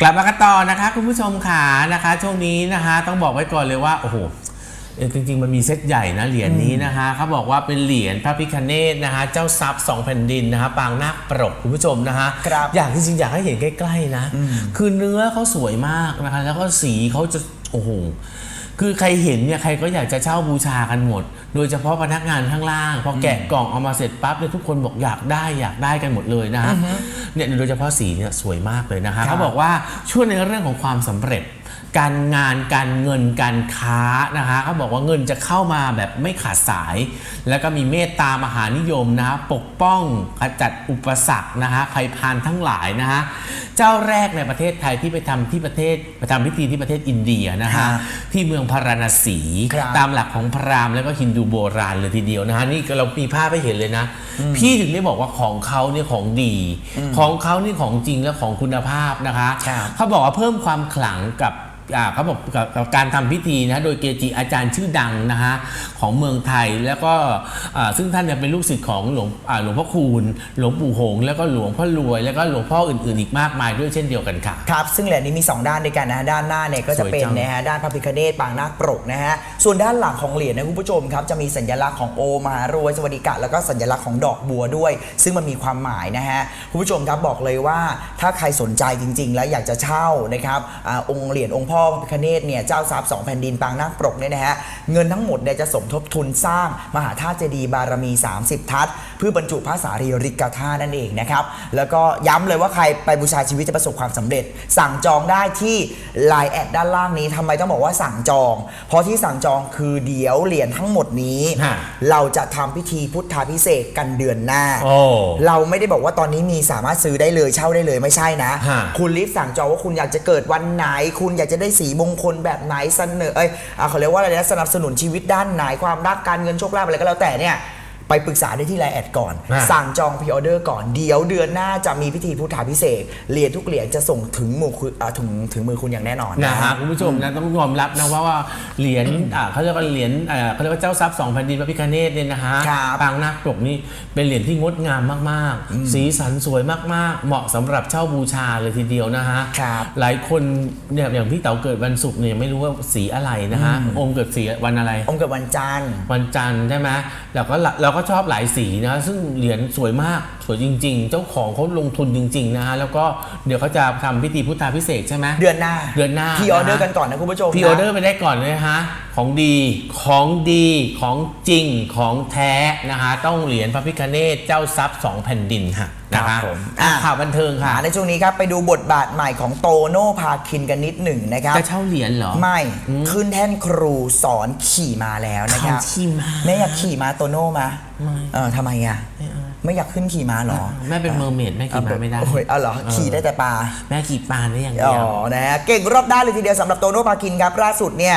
กลับมากันต่อนะคะ คุณผู้ชมขานะคะ ช่วงนี้นะคะ ต้องบอกไว้ก่อนเลยว่า โอ้โหเออจริงๆ มันมีเซตใหญ่นะเหรียญนี้นะคะเขาบอกว่าเป็นเหรียญพระพิคเนตนะคะ เจ้าทรัพย์สองแผ่นดินนะคะปางนาคปรกคุณผู้ชมนะคะครับอยากจริงๆอยากให้เห็นใกล้ๆนะ คือเนื้อเขาสวยมากนะคะ แล้วก็สีเขาจะโอ้โห คือใครเห็นเนี่ยใครก็อยากจะเช่าบูชากันหมด โดยเฉพาะพนักงานข้างล่างพอแกะกล่องเอามาเสร็จปั๊บเนี่ยทุกคนบอกอยากได้อยากได้กันหมดเลยนะฮะเนี่ยโดยเฉพาะสีเนี่ยสวยมากเลยนะคะครับเขาบอกว่าช่วยในเรื่องของความสำเร็จ การงานการเงินการค้านะคะเขาบอกว่าเงินจะเข้ามาแบบไม่ขาดสาย แล้วก็มีเมตตามหานิยมนะคะปกป้องขจัดอุปสรรคนะคะภัยพานทั้งหลายนะคะเจ้าแรกในประเทศไทยที่ไปทำที่ประเทศไปทำพิธีที่ประเทศอินเดียนะคะฮะที่เมืองพาราณสีครับตามหลักของพราหมณ์แล้วก็ฮินดูโบราณเลยทีเดียวนะคะนี่ก็เรามีภาพให้เห็นเลยนะ พี่ถึงได้บอกว่าของเขาเนี่ยของดี ของเขานี่ของจริงและของคุณภาพนะคะครับเขาบอกว่าเพิ่มความขลังกับอ่า เขาบอกกับกับการทำพิธีนะโดยเกจิอาจารย์ชื่อดังนะคะของเมืองไทยแล้วก็อ่าซึ่งท่านเนี่ยเป็นลูกศิษย์ของหลวงอ่าหลวงพ่อคูณ หลวงปู่หงส์แล้วก็หลวงพ่อรวย แล้วก็หลวงพ่ออื่นๆอีกมากมายด้วยเช่นเดียวกันค่ะครับซึ่งเหรียญนี้มี 2 ด้านด้วยกันนะฮะด้านหน้าเนี่ยก็จะเป็นสวยจังนะฮะด้านพระพิคเนตปางนาคปรกนะฮะส่วนด้านหลังของเหรียญนะคุณผู้ชมครับจะมีสัญลักษณ์ของโอมหารวยสวัสดิกะแล้วก็สัญลักษณ์ของดอกบัวด้วย ซึ่งมันมีความหมายนะฮะคุณผู้ชมครับบอกเลยว่าถ้าใครสนใจจริง ๆ แล้วอยากจะเช่านะครับอาองค์เหรียญองค์พ่อพ่อพิคเนตเนี่ยเจ้าทรัพย์สองแผ่นดินปางนาคปรกเนี่ยนะฮะเงินทั้งหมดเนี่ยจะสมทบทุนสร้างมหาธาตุเจดีย์บารมี 30 ทัศน์ เพื่อบรรจุพระสารีริกธาตุนั่นเองนะครับ แล้วก็ย้ำเลยว่าใครไปบูชาชีวิตจะประสบความสำเร็จ สั่งจองได้ที่ Line แอดด้านล่างนี้ทำไมต้องบอกว่าสั่งจอง เพราะที่สั่งจองคือเดี๋ยวเหรียญทั้งหมดนี้ฮะเราจะทำพิธีพุทธาพิเศษกกันเดือนหน้าโอ้เราไม่ได้บอกว่าตอนนี้มีสามารถซื้อได้เลยเช่าได้เลยไม่ใช่นะฮะคุณรีบสั่งจองว่าคุณอยากจะเกิดวันไหน คุณอยากจะได้สีมงคลแบบไหนเสนอเอ้ยอ่าเขาเรียกว่าอะไรนะสนับสนุนชีวิตด้านไหนความรักการเงินโชคลาภอะไรก็แล้วแต่เนี่ย ไปปรึกษาได้ที่ไลน์แอดก่อนฮะสั่งจองพ r ออเดอร์ก่อน เดี๋ยวเดือนหน้าจะมีพิธีพุทธาพิเศษกเหรียญทุกเหรียญจะส่งถึงมือคุณอ่าถึงถึงมือคุณอย่างแน่นอน นะฮะคุณผู้ชมนะต้องยอมรับนะว่าว่าเหรียญอ่าเขาเรียกว่าเหรียญอ่าเขาเรียกว่าเจ้าทรัพย์สองแผ่นดินพระพิฆเนศเนี่ยนะฮะครับปางนาคปรกนี่เป็นเหรียญที่งดงามมากๆ สีสันสวยมากๆ เหมาะสำหรับเช่าบูชาเลยทีเดียวนะฮะครับหลายคนเนี่ยอย่างพี่เต๋าเกิดวันศุกร์เนี่ยไม่รู้ว่าสีอะไรนะฮะโอมเกิดสีวันอะไร องค์เกิดวันจันทร์ วันจันทร์ใช่ไหมเราก็ละเราก็ชอบหลายสีนะซึ่งเหรียญสวยมากสวยจริง ๆ เจ้าของเขาลงทุนจริง ๆ นะฮะแล้วก็เดี๋ยวเขาจะทำพิธีพุทธาพิเศษกใช่ไหมเดือนหน้าเดือนหน้าพ r ออเดอร์นะฮะกันก่อนนะคุณผู้ชมพรีออเดอร์ไปได้ก่อนเลยฮะของดีของดีของจริงของแท้นะคะต้องเหรียญพระพิฆเนศเจ้าทรัพย์สองแผ่นดินค่ะนะครัคะบผมอะอะข่าวบันเทิงค่ะอ่าในช่วงนี้ครับไปดูบทบาทใหม่ของโตโน่พาคินกันนิดหนึ่งนะครับจะเช่าเหรียญเหรอ ไม่ขึ้นแท่นครูสอนขี่มาแล้วนะครับเขาขี่ม้าแม่อยากขี่ม้าโตโน่มาไม่เออทำไมอะไม่อยากขึ้นขี่ม้าเหรอ แม่เป็นเมอร์เมดแม่ขี่ม้าไม่ได้โอ้ยเอาเหรอ ขี่ได้แต่ปลา แม่ขี่ปลาได้อย่างอ๋เดียวอนะฮะเก่งรอบด้านเลยทีเดียวสำหรับโตโน่พาคินครับล่าสุดเนี่ย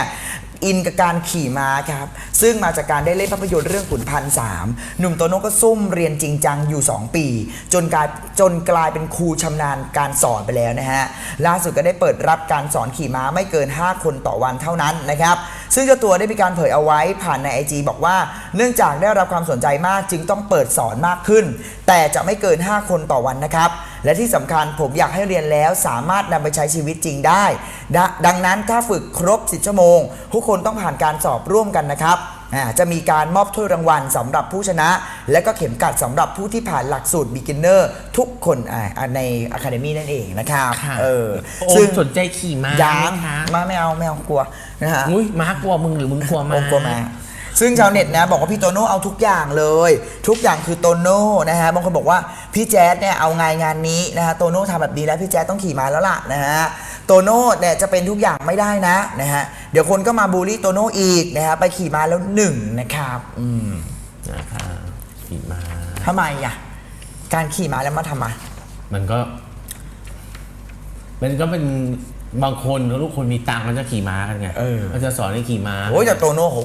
อินกับการขี่ม้าครับ ซึ่งมาจากการได้เล่นภาพยนตร์เรื่องขุนพันสามหนุ่มโตโน่ก็ซุ่มเรียนจริงจังอยู่ 2 ปี จนกลายจนกลายเป็นครูชำนาญการสอนไปแล้วนะฮะ ล่าสุดก็ได้เปิดรับการสอนขี่ม้าไม่เกิน 5 คนต่อวันเท่านั้นนะครับ ซึ่งเจ้าตัวได้มีการเผยเอาไว้ผ่านใน IG บอกว่า เนื่องจากได้รับความสนใจมากจึงต้องเปิดสอนมากขึ้น แต่จะไม่เกิน 5 คนต่อวันนะครับ และที่สำคัญผมอยากให้เรียนแล้วสามารถนำไปใช้ชีวิตจริงได้ ดังนั้นถ้าฝึกครบ 10 ชั่วโมง ทุกคนต้องผ่านการสอบร่วมกันนะครับ จะมีการมอบถ้วยรางวัลสำหรับผู้ชนะ และก็เข็มกัดสำหรับผู้ที่ผ่านหลักสูตร beginner ทุกคนอ่าอ่าใน Academy นั่นเองนะครับค่ะเออโอมซึ่งสนใจขี่ม้ายังไหมคะมาไม่เอาไม่เอากลัวนะฮะ อุ้ยม้ากลัวมึงหรือมึงกลัวม้า องค์กลัวมาซึ่งชาวเน็ตนะบอกว่าพี่โตโน่เอาทุกอย่างเลย ทุกอย่างคือโตโน่นะฮะบางคนบอกว่าพี่แจ๊ดเนี่ยเอาไงงานนี้นะฮะโตโน่ทำแบบนี้แล้วพี่แจ๊ดต้องขี่ม้าแล้วล่ะนะฮะโตโน่เนี่ยจะเป็นทุกอย่างไม่ได้นะนะฮะ เดี๋ยวคนก็มาบูลลี่โตโน่อีกนะฮะไปขี่ม้าแล้วหนึ่งนะครับ อืมนะคะขี่ม้าทำไมอะการขี่ม้าแล้วมาทำไมมันก็ มันก็เป็นบางคนลูกคนมีตังค์มันจะขี่ม้ากันไงเออมันจะสอนให้ขี่ม้าโอ้ยแต่โตโน่เขา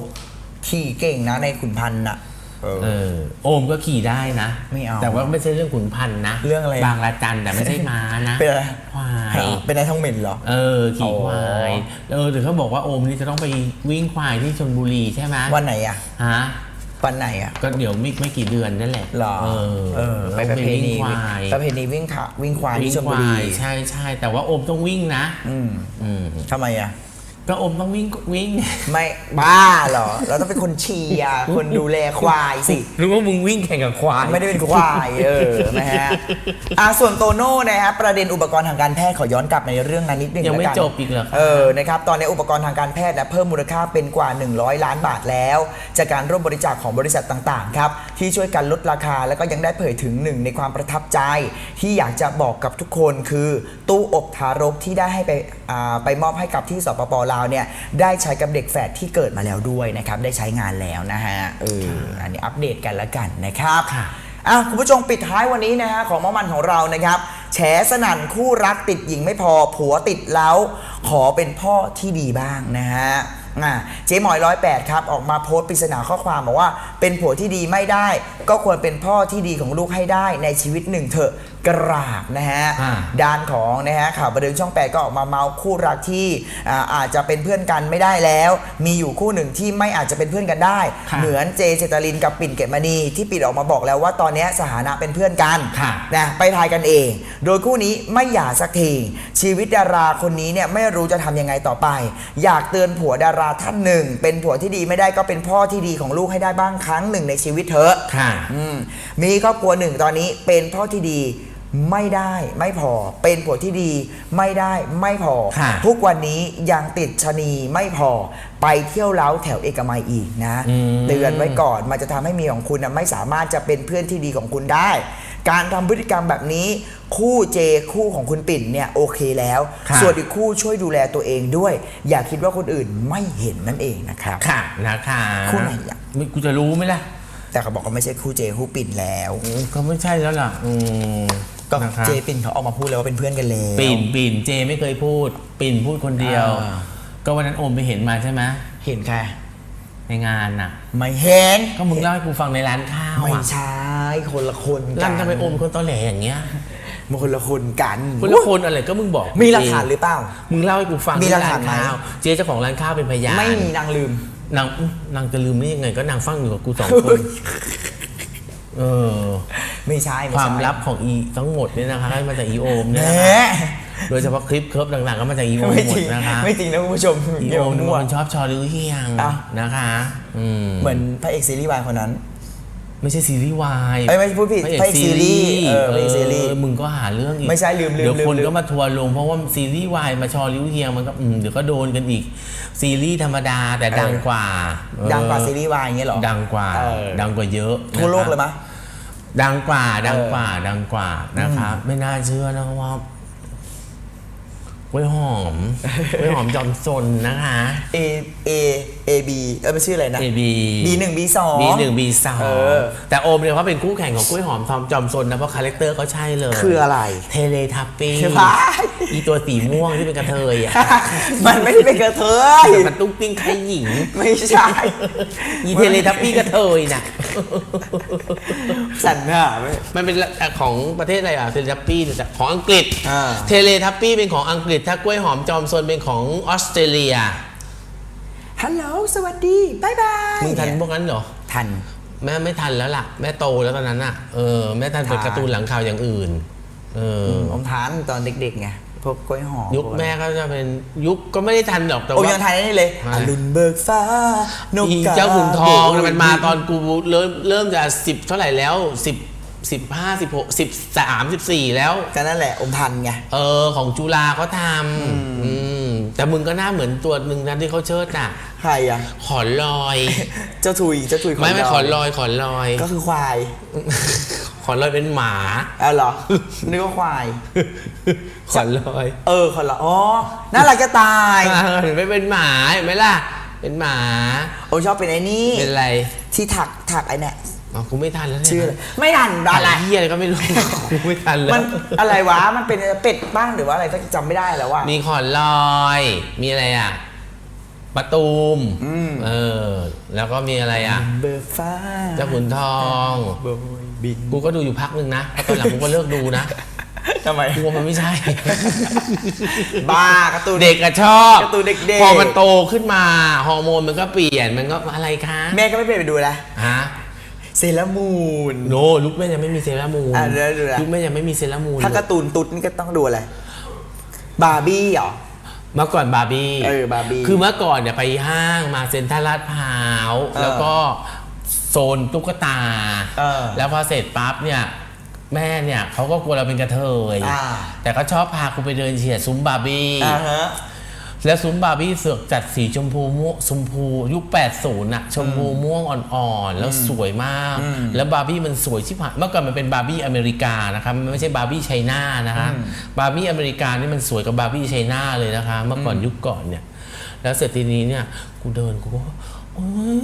ขี่เก่งนะในขุนพันธ์น่ะ เออเออโอมก็ขี่ได้นะไม่เอาแต่ว่าไม่ใช่เรื่องขุนพันธ์นะเรื่องอะไรบางละจันแต่ไม่ใช่ม้านะเป็นอะไรควายเป็นนายทองเหม็นเหรอเออขี่อ๋อควายเออถึงเขาบอกว่าโอมนี่จะต้องไปวิ่งควายที่ชลบุรีใช่ไหมวันไหนอะฮะปันไหนอะก็เดี๋ยวไม่ไม่กี่เดือนนั่นแหละหรอเออเออไปประเพณีวิ่งควายประเพณีวิ่งขาวิ่งควายวิ่ที่งชลคบุวารียใช่ใช่แต่ว่าโอมต้องวิ่งนะ อืมอืมทำไมอะ ก็โอมต้องวิ่งวิ่งไม่บ้าเหรอ เราต้องเป็นคนเชียร์คนดูแลควายสิรู้ว่ามึงวิ่งแข่งกับควาย ไม่ได้เป็นควายเออนะฮะอะส่วนโตโน่นะฮะประเด็นอุปกรณ์ทางการแพทย์ขอย้อนกลับในเรื่องนั้นนิดนึงยังไม่แล้วกันจบอีกเหรอครับเออนะครับตอนนี้อุปกรณ์ทางการแพทย์นะเพิ่มมูลค่าเป็นกว่า 100 ล้านบาทแล้ว จากการร่วมบริจาคของบริษัทต่างๆครับที่ช่วยกันลดราคาแล้วก็ยังได้เผยถึงหนึ่งในความประทับใจ ที่อยากจะบอกกับทุกคนคือตู้อบทารกที่ได้ให้ไปอ่าไปมอบให้กับที่สปปลาวเนี่ยได้ใช้กับเด็กแฝดที่เกิดมาแล้วด้วยนะครับได้ใช้งานแล้วนะฮะเอออันนี้อัปเดตกันละกันนะครับค่ะอะคุณผู้ชมปิดท้ายวันนี้นะฮะของมอมันของเรานะครับแฉสนั่นคู่รักติดหญิงไม่พอผัวติดแล้วขอเป็นพ่อที่ดีบ้างนะฮะ อะเจ๊หมอยร้อยแปดครับ ออกมาโพสต์ปริศนาข้อความบอกว่า เป็นผัวที่ดีไม่ได้ ก็ควรเป็นพ่อที่ดีของลูกให้ได้ในชีวิตหนึ่งเถอะกราบนะฮะอ่า ด้านของนะฮะข่าวบันเทิงช่อง 8 ก็ออกมาเมาส์คู่รักที่อ่าอาจจะเป็นเพื่อนกันไม่ได้แล้ว มีอยู่คู่หนึ่งที่ไม่อาจจะเป็นเพื่อนกันได้ ค่ะเหมือนเจเจตลินกับปิ่นเกตมณีที่ปิดออกมาบอกแล้วว่าตอนนี้สถานะเป็นเพื่อนกัน ค่ะ นะไปทายกันเอง โดยคู่นี้ไม่หย่าสักทีชีวิตดาราคนนี้เนี่ยไม่รู้จะทำยังไงต่อไป อยากเตือนผัวดาราท่านหนึ่ง เป็นผัวที่ดีไม่ได้ก็เป็นพ่อที่ดีของลูกให้ได้บ้างครั้งหนึ่งในชีวิตเถอะค่ะ อืมมีครอบครัวหนึ่งตอนนี้เป็นพ่อที่ดีไม่ได้ไม่พอ เป็นผัวที่ดีไม่ได้ไม่พอ ค่ะ ทุกวันนี้ยังติดชะนีไม่พอไปเที่ยวเล้าแถวเอกมัยอีกนะอืมเตือนไว้ก่อนมันจะทำให้เมียของคุณนะไม่สามารถจะเป็นเพื่อนที่ดีของคุณได้ การทำพฤติกรรมแบบนี้คู่เจคู่ของคุณปิ่นเนี่ยโอเคแล้ว ค่ะส่วนอีกคู่ช่วยดูแลตัวเองด้วย อย่าคิดว่าคนอื่นไม่เห็นนั่นเองนะครับ ค่ะนะคะคู่ไหนอะ ไม่กูจะรู้ไหมล่ะแต่เขาบอกว่าไม่ใช่คู่เจคู่ปิ่นแล้วอืมก็ไม่ใช่แล้วล่ะอืมก็นะคะเจปิ่นเขาออกมาพูดแล้วว่าเป็นเพื่อนกันแล้ว ปิ่นปิ่นเจไม่เคยพูด ปิ่นพูดคนเดียว อ่า ก็วันนั้นโอมไปเห็นมาใช่ไหมเห็นใคร ในงานน่ะ ไม่เห็นก็มึงเล่าให้กูฟังในร้านข้าวไม่อะใช่คนละคนกัลั่นทำไมโอมเป็นคนตอแหลอย่างเงี้ยมันคนละคนกันคนละคนอะไรก็มึงบอกมีหลักฐานหรือเปล่า มึงเล่าให้กูฟังมีหลักที่ฐานไหม ข้าวเจ๊เจ้าของร้านข้าวเป็นพยานไม่มีนางลืม นางอื้อนางจะลืมได้ยังไงก็นางฟังอยู่กับกูสองคนเออ ไม่ใช่ไใช่ความลับของอีทั้งหมดเนี่ยนะคะมาจากอีโอมแหเนี่ยมนะคะ โดยเฉพาะคลิปเคิร์ฟต่างๆก็มาจากอีโอมไม่หมจดริงนะคะไม่จริงนะคุณผู้ชมอีเดี๋ยโอวมเป็นมั่วคนชอบชอหรือเฮียงอ้าวเหมือนพระเอกซีรีส์วายคนนั้น ไม่ใช่ซีรีส์วายเอ้ยไม่พูดผิดพระเอกพระเอกซีรีส์ซีรีส์เออพระเอกซีรีส์เออมึงก็หาเรื่องอีกไม่ใช่ลืมลืมเดี๋ยวลืมคนลืม ก็มาทัวร์ลงเพราะว่าซีรีส์วายมาชอริ้วเฮียงมันก็อืมเดี๋ยวก็โดนกันอีก ซีรีส์ธรรมดาแต่ดังกว่าเออดังกว่าซีรีส์วายอย่างเงี้ยเหรอ ดังกว่าเออ ดังกว่าเยอะทั่วโลกนะครับเลยมะ ดังกว่าดังกว่าดังกว่านะครับไม่น่าเชื่อนะว่า กล้วยหอมกล้วยหอมจอมซนนะคะ A A A B เออไม่ชื่ออะไรนะ A B B หนึ่ง B สอง B หนึ่ง B สองเออแต่โอมเนี่ยเขาเป็นคู่แข่งของกล้วยหอมทอมจอมซนนะ เพราะคาแรคเตอร์เขาใช่เลยคืออะไร เทเลทัปปี้คือพายอีตัวสีม่วงที่เป็นกระเทยอะมันไม่ได้เป็นกระเทยมันตุ้งติ้งใครหญิง ไม่ใช่อีเทเลทัปปี้กระเทยน่ะ สันน่ะไม่มันเป็นของประเทศอะไรอะเทเลทัปปี้เนี่ยของอังกฤษ อ่า เทเลทัปปี้เป็นของอังกฤษถ้ากล้วยหอมจอมซนเป็นของออสเตรเลียฮัลโหลสวัสดีบายบายมึงทันพวกนั้นเหรอ ทัน แม่ไม่ทันแล้วล่ะ แม่โตแล้วตอนนั้นอะเออแม่ทันเป็นทันการ์ตูนหลังข่าวอย่างอื่นเอออผมทานตอนเด็กๆไงพวกกล้วยหอมยุคแม่ก็จะเป็นยุคก็ไม่ได้ทันหรอกแต่โอ้ว่ายังทานได้เลยไม่อรุณเบิกฟ้านกอีกาเจ้าขุนทองโบยน่ะมันมาตอนกูเริ่มเริ่มจะสิบเท่าไหร่แล้วสิบ สิบห้าสิบหกสิบสามสิบสี่แล้ว ก็นั่นแหละอมทันไง เออ ของจุฬาเขาทำอืมแต่มึงก็หน้าเหมือนตัวหนึ่งนะที่เขาเชิดน่ะ ใครอะ ขอนลอย เจ้าถุยเจ้าถุยไม่ไม่ขอนลอยขอนลอย ก็คือควายขอนลอยเป็นหมาเอาเหรอ นึกว่าควาย ขอนลอยเออคนละอ๋อน่ารักจะตายอ่าเห็นไหมเป็นหมาเห็นไหมล่ะ เป็นหมา โอ้ชอบเป็นไอ้นี่เป็นอะไร ที่ถักถักไอ้เนี่ย อ๋อกูไม่ทันแล้วเนี่ยชื่ออะไรไม่ทันอะอะไรไร เฮียอะไรก็ไม่รู้ กูไม่ทันแล้มัวนอะไรวะ มันเป็นเป็ดบ้างหรือว่าอะไรก็จำไม่ได้แล้วว่า มีขอนลอย มีอะไรอะประตูมอืม เออ แล้วก็มีอะไรอะ เบิกฟ้าเจ้าขุนทอง โบยบินกูก็ดูอยู่พักหนึ่งนะเพราะตอนหลังกูก็เลิกดูนะทำไมกลัวมันไม่ใช่ บ้าการ์ตูน เด็กอะชอบการ์ตูนเด็กๆ พอมันโตขึ้นมา ฮอร์โมนมันก็เปลี่ยน มันก็อะไรคะ แม่ก็ไม่ไปดูแลฮะ เซเลอรามูนโนลูกแม่ยังไม่มีเซรามูนอะเดี๋ยวดูนะลูกแม่ยังไม่มีเซรามูนถ้าการ์ตูนตุ๊ดนี่ก็ต้องดูอะไรบาร์บี้เหรอเมื่อก่อนบาร์บี้เออบาร์บี้คือเมื่อก่อนเนี่ยไปห้างมาเซ็นทรัลลาดพร้าวเออแล้วก็โซนตุ๊กตาเออแล้วพอเสร็จปั๊บเนี่ยแม่เนี่ยเขาก็กลัวเราเป็นกระเทยอ่าแต่ก็ชอบพากูไปเดินเฉียดซุ้มบาร์บี้อ่าฮะ แล้วซุ้มบาร์บี้เสือกจัดสีชมพูม่วงชมพูยุค80น่ะชมพูม่วงอ่อนๆ แล้วสวยมาก แล้วบาร์บี้มันสวยชิบหายเมื่อก่อนมันเป็นบาร์บี้อเมริกานะครับมันไม่ใช่บาร์บี้ไชน่านะคะบาร์บี้อเมริกานี่มันสวยกับบาร์บี้ไชน่าเลยนะคะ เมื่อก่อนยุคก่อนเนี่ย แล้วเสร็จทีนี้เนี่ยกูเดินกูก็โอ๊ย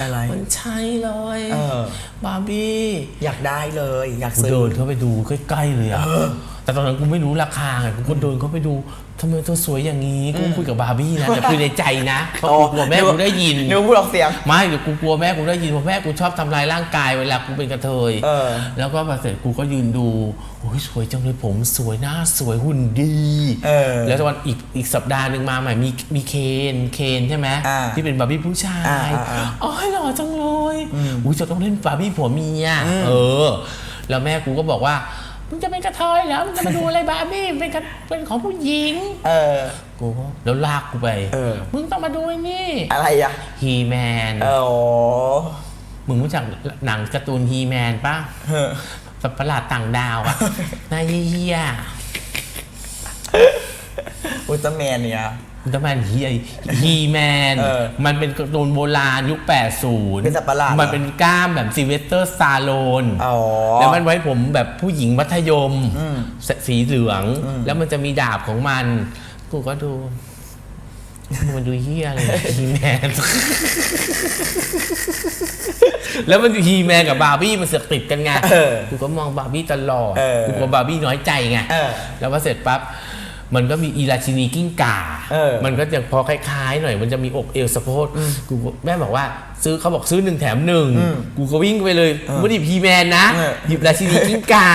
อะไร มันใช่เลยเออบาร์บี้อยากได้เลย อยากกูซื้อเดินเข้าไปดูใกล้ๆเลยอะ แต่ตอนนั้นกูไม่รู้ราคาไงกูก็เดินเข้าไปดูทำไมเธอสวยอย่างนี้กูคุยกับบาร์บี้นะแต่คือในใจนะเพราะกูกลัวแม่กูได้ยินนึกว่าพูดออกเสียงไม่เดี๋ยวกูกลัวแม่กูได้ยินเพราะแม่กูชอบทำลายร่างกายเวลากูเป็นกระเทยเออแล้วก็มาเสร็จกูก็ยืนดูโอ้ยสวยจังเลยผมสวยหน้าสวยหุ่นดีเออแล้ววันอีกอีกสัปดาห์หนึ่งมาใหม่มีมีเคนเคนใช่ไหมอ่าที่เป็นบาร์บี้ผู้ชายอ่าอ่าอ่าอ๋อหล่อจังเลยอุ้ยจะต้องเล่นบาร์บี้ผัวเมียเออ แล้วแม่กูก็บอกว่า มึงจะเป็นกระเทยแล้วมึงจะมาดูอะไรบาร์บี้เป็นกระเป็นของผู้หญิง เออ กูก็แล้วลากกูไปเออ มึงต้องมาดูไอ้นี่อะไรอะฮีแมนเออโอ้มึงรู้จักหนังการ์ตูนฮีแมนป่ะเออสัตว์ประหลาดต่างดาวอะหน้าเยี่ยอุลตร้าแมนเนี่ยๆ อุลตร้าแมนฮีฮีแมน เออมันเป็นการ์ตูนโบราณยุค 80 เป็นสัตว์ประหลาดเหรอ มันเป็นกล้ามแบบซีเวสเตอร์ซาโลน อ๋อ แล้วมันไว้ผมแบบผู้หญิงมัธยมสสีเหลือง แล้วมันจะมีดาบของมัน กูก็ดูมันดูเฮียอะไรฮีแมน แล้วมันฮีแมนกับบาร์บี้มันเสือกติดกันไงเออกูก็มองบาร์บี้ตลอด เออกูกลัวบาร์บี้น้อยใจไงเออ แล้วพอเสร็จปั๊บ มันก็มีอีราชินีกิ้งก่าเออมันก็จะพอคล้ายๆหน่อย มันจะมีอกเอวสะโพกกูก็แม่บอกว่าซื้อเขาบอกซื้อหนึ่งแถมหนึ่งกูก็วิ่งไปเลยกูไม่ได้หยิบฮีแมนนะเออหยิบราชินีกิ้งก่า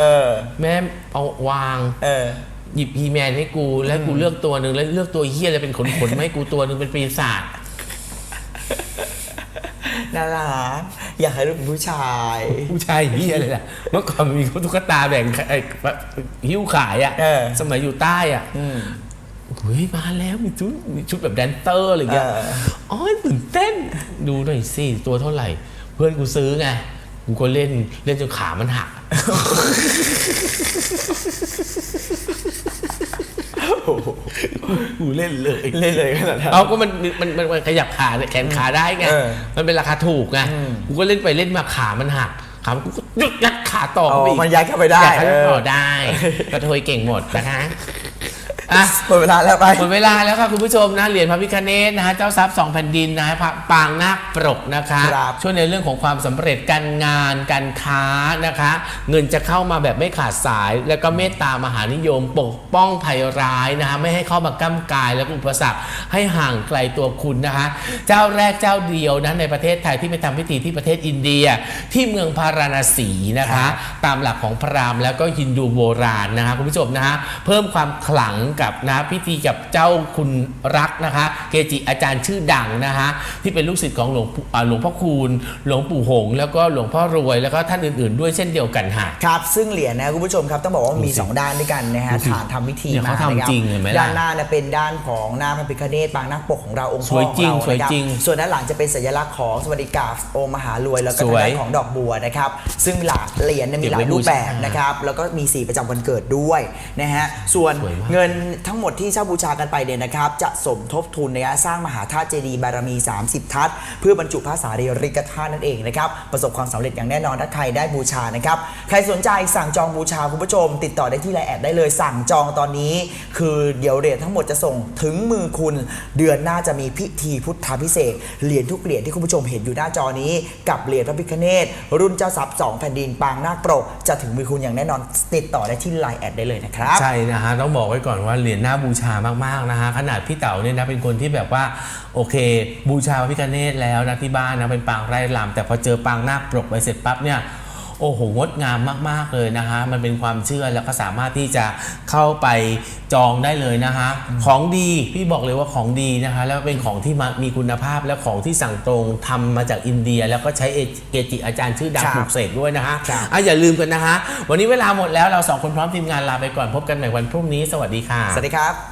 เออแม่เอาวางเออหยิบฮีแมนให้กูแล้วกูเลือกตัวหนึ่งแล้วเลือกตัวเฮียอะไรเป็นขนขนๆมาให้กูตัวหนึ่งเป็นปีศาจ น่ารักอยากให้ลูกเป็นผู้ชาย ผู้ชายเฮียอะไรล่ะเมื่อก่อนมันมีตุ๊กตาแบ่งไอ้หิ้วขายอะเออ สมัยอยู่ใต้อะเฮ้ยมาแล้วมีชุดมีชุดแบบแดนเตอร์อะไรอย่างเงี้ยเออ อ๋อตื่นเต้น ดูหน่อยสิตัวเท่าไหร่ เพื่อนกูซื้อไงกูก็เล่นเล่นจนขามันหัก กูเล่นเลยเล่นเลยขนาดนั้น เอาก็มันมันมันมันขยับขาเนี่ยแขนขาได้ไง เออมันเป็นราคาถูกไง กูก็เล่นไปเล่นมาขามันหัก ขามันกูก็ยึดยัดขาต่อเข้าไปอ๋อีอกมันยัดเข้าไปได้ยัดเข้าไปเออต่อได้กระเทยเก่งหมดนะคะ อะ หมดเวลาแล้วไป หมดเวลาแล้วค่ะคุณผู้ชมนะเหรียญพระพิคเนตนะฮะเจ้าทรัพย์สองแผ่นดินนะฮะพระปางนาคปรกนะคะ ครับช่วยในเรื่องของความสำเร็จการงานการค้านะคะ เงินจะเข้ามาแบบไม่ขาดสาย แล้วก็เมตตามหานิยม ปกป้องภัยร้ายนะคะไม่ให้เข้ามาก้ำกายและอุปสรรคให้ห่างไกลตัวคุณนะคะ เจ้าแรกเจ้าเดียวนะในประเทศไทยที่ไปทำพิธีที่ประเทศอินเดีย ที่เมืองพาราณสีนะคะ ตามหลักของพราหมณ์แล้วก็ฮินดูโบราณนะคะคุณผู้ชมนะคะเพิ่มความขลังกับนะพิธีกับเจ้าคุณรักนะคะ เกจิอาจารย์ชื่อดังนะคะที่เป็นลูกศิษย์ของหลวงปู่อ่าหลวงพ่อคูณ หลวงปู่หงส์แล้วก็หลวงพ่อรวย แล้วก็ท่านอื่น ๆ ด้วยเช่นเดียวกันค่ะครับ ซึ่งเหรียญนะคุณผู้ชมครับต้องบอกว่ามีดูสิ2ด้านด้วยกันนะฮะดูสิฐานทำพิธีเนี่ยมาเขาทำนะครับจริงเห็นไหมล่ะด้านหน้าเนี่ยเป็นด้านของหน้าพระพิฆเนศปางนักปกของเราองค์พ่อสวยของจริงเราสวยนะครับจริงส่วนด้านหลังจะเป็นสัญลักษณ์ของสวัสดิกาองค์มหารวยแล้วก็สทางวยด้านของดอกบัวนะครับซึ่งหลากเหรียญเนี่ยมีหลายรูปแบบนะครับแล้วก็มีสีประจำวันเกิดด้วยนะฮะส่วนสวยมากเงินทั้งหมดที่เช่าบูชากันไปเนี่ยนะครับ จะสมทบทุนในการสร้างมหาธาตุเจดีย์บารมี 30 ทัศน์เพื่อบรรจุพระสารีริกธาตุนั่นเองนะครับ ประสบความสำเร็จอย่างแน่นอนถ้าใครได้บูชานะครับ ใครสนใจสั่งจองบูชาคุณผู้ชม ติดต่อได้ที่ไลน์แอดได้เลย สั่งจองตอนนี้ คือเดี๋ยวเหรียญทั้งหมดจะส่งถึงมือคุณ เดือนหน้าจะมีพิธีพุทธาพิเศษกเหรียญทุกเหรียญที่คุณผู้ชมเห็นอยู่หน้าจอนี้กับเหรียญพระพิฆเนศรุ่นเจ้าทรัพย์สองแผ่นดินปางนาคปรกจะถึงมือคุณอย่างแน่นอนติดต่อได้ที่ไลน์แอดได้เลยนะครับ ใช่นะฮะต้องบอกไว้ก่อนว่าเหรียญหน้าบูชามากๆนะฮะขนาดพี่เต๋าเนี่ยนะเป็นคนที่แบบว่าโอเค บูชาพระพิฆเนศแล้วนะที่บ้านนะเป็นปางไร่ลำแต่พอเจอปางนาคปลกไปเสร็จปั๊บเนี่ย โอ้โหงดงามมาก ๆ เลยนะคะมันเป็นความเชื่อแล้วก็สามารถที่จะเข้าไปจองได้เลยนะคะของดีพี่บอกเลยว่าของดีนะคะแล้วเป็นของที่มามีคุณภาพและของที่สั่งตรงทำมาจากอินเดีย แล้วก็ใช้เอเกจิอาจารย์ชื่อดังครับปลูกเสกด้วยนะคะครับอะอย่าลืมกันนะคะ วันนี้เวลาหมดแล้วเราสองคนพร้อมทีมงานลาไปก่อนพบกันใหม่วันพรุ่งนี้ สวัสดีค่ะ สวัสดีครับชม